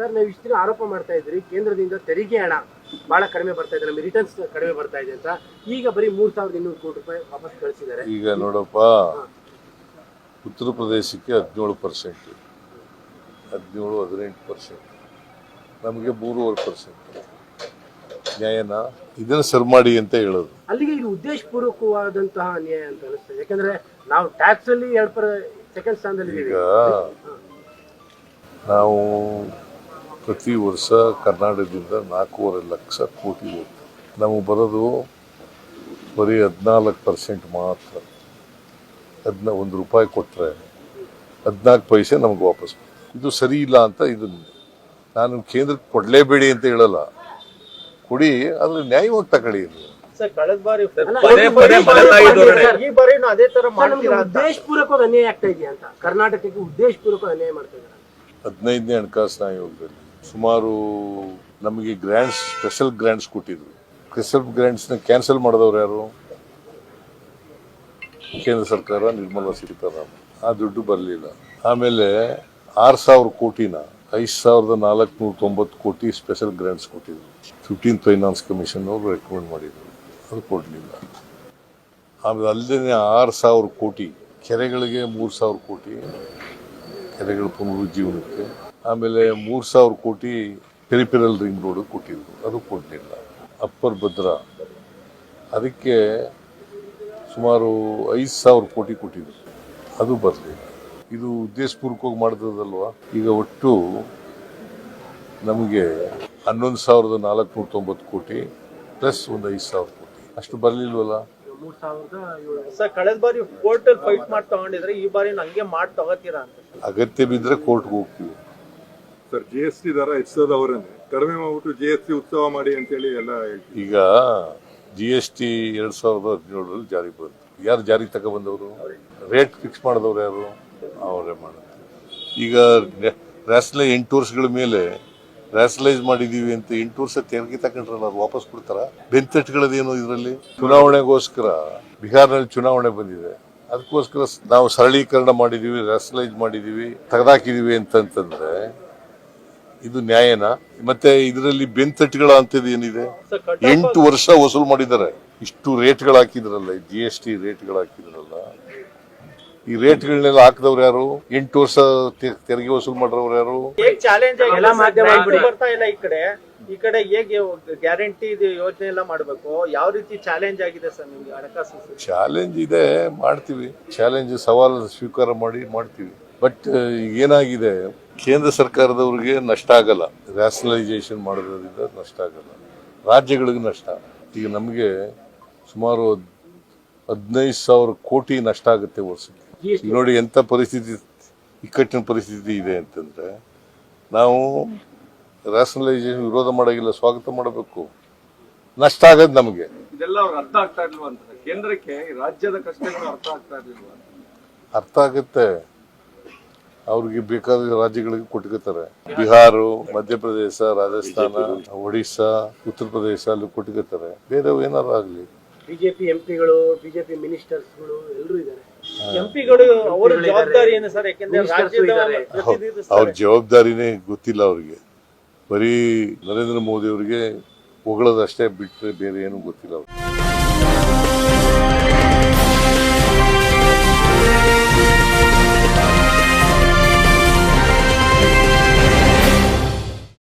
Sir ನಾವು ಇಷ್ಟು ದಿನ ಆರೋಪ ಮಾಡ್ತಾ ಇದ್ರಿ ಕೇಂದ್ರದಿಂದ ತೆರಿಗೆ ಹಣ ಬಹಳ ಕಡಿಮೆ ಬರ್ತಾ ಇದೆ ನಮಗೆ ರಿಟರ್ನ್ಸ್ ಕಡಿಮೆ ಬರ್ತಾ ಇದೆ ಅಂತ. ಈಗ ಬರೀ ಮೂರ್ ಸಾವಿರದ ಇನ್ನೂರು ಕೋಟಿ ರೂಪಾಯಿ ವಾಪಸ್ ಕಳಿಸಿದ್ದಾರೆ. ಈಗ ನೋಡಪ್ಪ ಉತ್ತರ ಪ್ರದೇಶಕ್ಕೆ ಹದಿನೇಳು ಪರ್ಸೆಂಟ್ ಹದಿನೇಳು ಹದಿನೆಂಟು ಪರ್ಸೆಂಟ್ ನಮಗೆ ಮೂರುವರೆ ಪರ್ಸೆಂಟ್ ನ್ಯಾಯನ ಇದನ್ನು ಸರ್ ಮಾಡಿ ಅಂತ ಹೇಳೋದು. ಅಲ್ಲಿಗೆ ಇದು ಉದ್ದೇಶಪೂರ್ವಕವಾದಂತಹ ಅನ್ಯಾಯ ಅಂತ ಅನಿಸ್ತದೆ. ಯಾಕಂದ್ರೆ ನಾವು ಟ್ಯಾಕ್ಸ್ ಅಲ್ಲಿ ಎರಡು ಪರ್ ಸೆಕೆಂಡ್ ಸ್ಥಾನದಲ್ಲಿ ಈಗ ಇದ್ದೀವಿ ನಾವು ಪ್ರತಿ ವರ್ಷ ಕರ್ನಾಟಕದಿಂದ ನಾಲ್ಕೂವರೆ ಲಕ್ಷ ಕೋಟಿ ಹೋಗ್ತದೆ. ನಮಗೆ ಬರೋದು ಬರೀ ಹದಿನಾಲ್ಕು ಪರ್ಸೆಂಟ್ ಮಾತ್ರ. ಅದನ್ನ ಒಂದು ರೂಪಾಯಿ ಕೊಟ್ಟರೆ ಹದಿನಾಲ್ಕು ಪೈಸೆ ನಮ್ಗೆ ವಾಪಸ್ ಇದು ಸರಿ ಇಲ್ಲ ಅಂತ ಇದು ನಾನು ಕೇಂದ್ರಕ್ಕೆ ಕೊಡಲೇಬೇಡಿ ಅಂತ ಹೇಳಲ್ಲ. ಕೊಡಿ ಆದರೆ ನ್ಯಾಯವಾಗಿ ತಗೊಳ್ಳಿ ಇದು ಅನ್ಯಾಯ ಆಗ್ತಾ ಇದೆಯಾ ಅಂತ? ಕರ್ನಾಟಕಕ್ಕೆ ಉದ್ದೇಶಪೂರ್ವಕ ಅನ್ಯಾಯ ಮಾಡ್ತಾ ಇದ್ದಾರೆ? ಹದಿನೈದನೇ ಹಣಕಾಸಿನ ಆಯೋಗದಲ್ಲಿ ಸುಮಾರು ನಮಗೆ ಗ್ರ್ಯಾಂಡ್ಸ್ ಸ್ಪೆಷಲ್ ಗ್ರ್ಯಾಂಡ್ಸ್ ಕೊಟ್ಟಿದ್ರು. ಸ್ಪೆಷಲ್ ಗ್ರ್ಯಾಂಡ್ಸ್ನ ಕ್ಯಾನ್ಸಲ್ ಮಾಡಿದವ್ರು ಯಾರು? ಕೇಂದ್ರ ಸರ್ಕಾರ, ನಿರ್ಮಲಾ ಸೀತಾರಾಮನ್. ಆ ದುಡ್ಡು ಬರಲಿಲ್ಲ. ಆಮೇಲೆ ಆರು ಸಾವಿರ ಕೋಟಿನ, ಐದು ಸಾವಿರದ ನಾಲ್ಕುನೂರ ತೊಂಬತ್ತು ಕೋಟಿ ಸ್ಪೆಷಲ್ ಗ್ರ್ಯಾಂಡ್ಸ್ ಕೊಟ್ಟಿದ್ರು. ಫಿಫ್ಟೀನ್ ಫೈನಾನ್ಸ್ ಕಮಿಷನ್ ಅವರು ರೆಕಮೆಂಡ್ ಮಾಡಿದರು. ಅದು ಕೊಡಲಿಲ್ಲ. ಆಮೇಲೆ ಅಲ್ಲದೇ ಆರು ಸಾವಿರ ಕೋಟಿ, ಕೆರೆಗಳಿಗೆ ಮೂರು ಸಾವಿರ ಕೋಟಿ, ಕೆರೆಗಳ ಪುನರುಜ್ಜೀವನಕ್ಕೆ. ಆಮೇಲೆ ಮೂರು ಸಾವಿರ ಕೋಟಿ ಪೆರಿಪೆರಲ್ ರಿಂಗ್ ರೋಡ್ ಕೊಟ್ಟಿದ್ರು. ಅದು ಕೊಟ್ಟಿಲ್ಲ ಅಪ್ಪರ್ ಭದ್ರಾ. ಅದಕ್ಕೆ ಸುಮಾರು ಐದು ಸಾವಿರ ಕೋಟಿ ಕೊಟ್ಟಿದ್ರು. ಅದು ಬರಲಿಲ್ಲ. ಇದು ಉದ್ದೇಶಪೂರ್ವಕವಾಗಿ ಮಾಡಿದ್ರದಲ್ವಾ ಈಗ ಒಟ್ಟು ನಮಗೆ ಹನ್ನೊಂದು ಸಾವಿರದ ನಾಲ್ಕುನೂರ ತೊಂಬತ್ತು ಕೋಟಿ ಪ್ಲಸ್ ಒಂದು ಐದು ಸಾವಿರ ಕೋಟಿ. ಅಷ್ಟು ಬರಲಿಲ್ವಲ್ಲ? ಸರ್ ಕಳೆದ ಬಾರಿ ಕೋರ್ಟಲ್ಲಿ ಫೈಟ್ ಮಾಡಿ ತಗೊಂಡಿದ್ರೆ ಈ ಬಾರಿ ಹಂಗೆ ಮಾಡಿ ತಗೋತೀರಾ ಅಂತ. ಅಗತ್ಯ ಬಿದ್ದರೆ ಕೋರ್ಟ್ಗೆ ಹೋಗ್ತೀವಿ. ಸರ್ ಜಿ ಎಸ್ ಟಿ ದರ ಹೆಚ್ಚಿಸೋದವರನ್ನೇ ಕಡಿಮೆ ಮಾಡ್ಬಿಟ್ಟು ಜಿ ಎಸ್ ಟಿ ಉತ್ಸವ ಮಾಡಿ ಅಂತೇಳಿ ಎಲ್ಲ ಈಗ ಜಿ ಎಸ್ ಟಿ ಎರಡ್ ಸಾವಿರದ ಹದಿನೇಳರಲ್ಲಿ ಜಾರಿಗೆ ಬಂತು. ಯಾರು ಜಾರಿಗೆ ತಗೊಬಂದವರು? ರೇಟ್ ಫಿಕ್ಸ್ ಮಾಡಿದವ್ರು ಯಾರು? ಅವರೇ ಮಾಡೋದು ಈಗ ರ್ಯಾಸ್ಲೈ ಎಂಟು ವರ್ಷಗಳ ಮೇಲೆ ರ್ಯಾಸಲೈಸ್ ಮಾಡಿದೀವಿ ಅಂತ ಎಂಟು ವರ್ಷ ತೆರಿಗೆ ತಗೊಂಡ್ರಲ್ಲ, ಅದು ವಾಪಸ್ ಕೊಡ್ತಾರ? ಬೆಂತಟ್ಗಳದೇನು ಇದರಲ್ಲಿ? ಚುನಾವಣೆಗೋಸ್ಕರ, ಬಿಹಾರ್ನಲ್ಲಿ ಚುನಾವಣೆ ಬಂದಿದೆ. ಅದಕ್ಕೋಸ್ಕರ ನಾವು ಸರಳೀಕರಣ ಮಾಡಿದೀವಿ ರ್ಯಾಸಲೈಸ್ ಮಾಡಿದೀವಿ, ತೆಗೆದಾಕಿದೀವಿ ಅಂತಂತಂದ್ರೆ ಇದು ನ್ಯಾಯನ? ಮತ್ತೆ ಇದರಲ್ಲಿ ಬೆಂತಟ್ಟುಗಳ ಅಂತದ್ದು ಏನಿದೆ? ಎಂಟು ವರ್ಷ ವಸೂಲ್ ಮಾಡಿದ್ದಾರೆ. ಇಷ್ಟು ರೇಟ್ಗಳು ಹಾಕಿದ್ರಲ್ಲ ಜಿ ಎಸ್ ಟಿ ರೇಟ್ಗಳು ಹಾಕಿದ್ರಲ್ಲ. ಈ ರೇಟ್ಗಳನ್ನೆಲ್ಲ ಹಾಕಿದವ್ರು ಯಾರು? ಎಂಟು ವರ್ಷ ತೆ- ತೆರಿಗೆ ವಸೂಲ್ ಮಾಡ್ರವ್ರು ಯಾರು? ಚಾಲೆಂಜ್ ಎಲ್ಲ ಮಾಧ್ಯಮ ಬಿಡಿ. ಬರ್ತಾ ಇಲ್ಲ ಈ ಕಡೆ. ಈ ಕಡೆ ಹೇಗೆ ಗ್ಯಾರಂಟಿ ಯೋಜನೆ ಎಲ್ಲ ಮಾಡಬೇಕು? ಯಾವ ರೀತಿ ಚಾಲೆಂಜ್ ಆಗಿದೆ ಸರ್ ನಿಮ್ಗೆ ಹಣಕಾಸು ಚಾಲೆಂಜ್ ಇದೆ ಮಾಡ್ತೀವಿ. ಚಾಲೆಂಜ್ ಸವಾಲು ಸ್ವೀಕಾರ ಮಾಡಿ ಮಾಡ್ತೀವಿ. ಬಟ್ ಏನಾಗಿದೆ? ಕೇಂದ್ರ ಸರ್ಕಾರದವ್ರಿಗೆ ನಷ್ಟ ಆಗಲ್ಲ. ರ್ಯಾಷನಲೈಸೇಷನ್ ಮಾಡೋದ್ರಿಂದ ನಷ್ಟ ಆಗಲ್ಲ. ರಾಜ್ಯಗಳಿಗೆ ನಷ್ಟ. ಈಗ ನಮಗೆ ಸುಮಾರು ಹದ್- ಹದಿನೈದು ಸಾವಿರ ಕೋಟಿ ನಷ್ಟ ಆಗುತ್ತೆ ವರ್ಷಕ್ಕೆ. ನೋಡಿ ಎಂಥ ಪರಿಸ್ಥಿತಿ ಇಕ್ಕಟ್ಟಿನ ಪರಿಸ್ಥಿತಿ ಇದೆ ಅಂತಂದರೆ ನಾವು ರ್ಯಾಷನಲೈಸೇಷನ್ ವಿರೋಧ ಮಾಡೋಗಿಲ್ಲ ಸ್ವಾಗತ ಮಾಡಬೇಕು. ನಷ್ಟ ಆಗೋದು ನಮಗೆ. ಇದೆಲ್ಲ ಅವ್ರಿಗೆ ಅರ್ಥ ಆಗ್ತಾ ಇರ್ಲಿಲ್ವ ಅಂತ. ಕೇಂದ್ರಕ್ಕೆ ರಾಜ್ಯದ ಕಷ್ಟಗಳು ಅರ್ಥ ಆಗ್ತಾ ಇರ್ಲಿಲ್ವ ಅರ್ಥ ಆಗುತ್ತೆ. ಅವ್ರಿಗೆ ಬೇಕಾದ ರಾಜ್ಯಗಳಿಗೆ ಕೊಟ್ಕೋತಾರೆ ಬಿಹಾರ ಮಧ್ಯಪ್ರದೇಶ ರಾಜಸ್ಥಾನ ಒಡಿಶಾ ಉತ್ತರ ಪ್ರದೇಶ ಅಲ್ಲಿ ಕೊಟ್ಕೋತಾರೆ ಬೇರೆ ಏನಾರು ಆಗ್ಲಿ. ಬಿಜೆಪಿ ಎಂಪಿಗಳು ಬಿಜೆಪಿ ಮಿನಿಸ್ಟರ್ಸ್ಗಳು ಎಲ್ಲರೂ ಇದ್ದಾರೆ. ಎಂಪಿಗಳು ಅವರ ಜವಾಬ್ದಾರಿ ಏನು ಸರ್ ಯಾಕೆಂದ್ರೆ Ministers ರಾಜ್ಯದ ಇದ್ದಾರೆ. ಅವ್ರ ಜವಾಬ್ದಾರಿನೇ ಗೊತ್ತಿಲ್ಲ ಅವ್ರಿಗೆ. ಬರೀ ನರೇಂದ್ರ ಮೋದಿ ಅವರಿಗೆ ಹೊಗಳದಷ್ಟೇ ಬಿಟ್ಟರೆ ಬೇರೆ ಏನು ಗೊತ್ತಿಲ್ಲ ಅವ್ರಿಗೆ.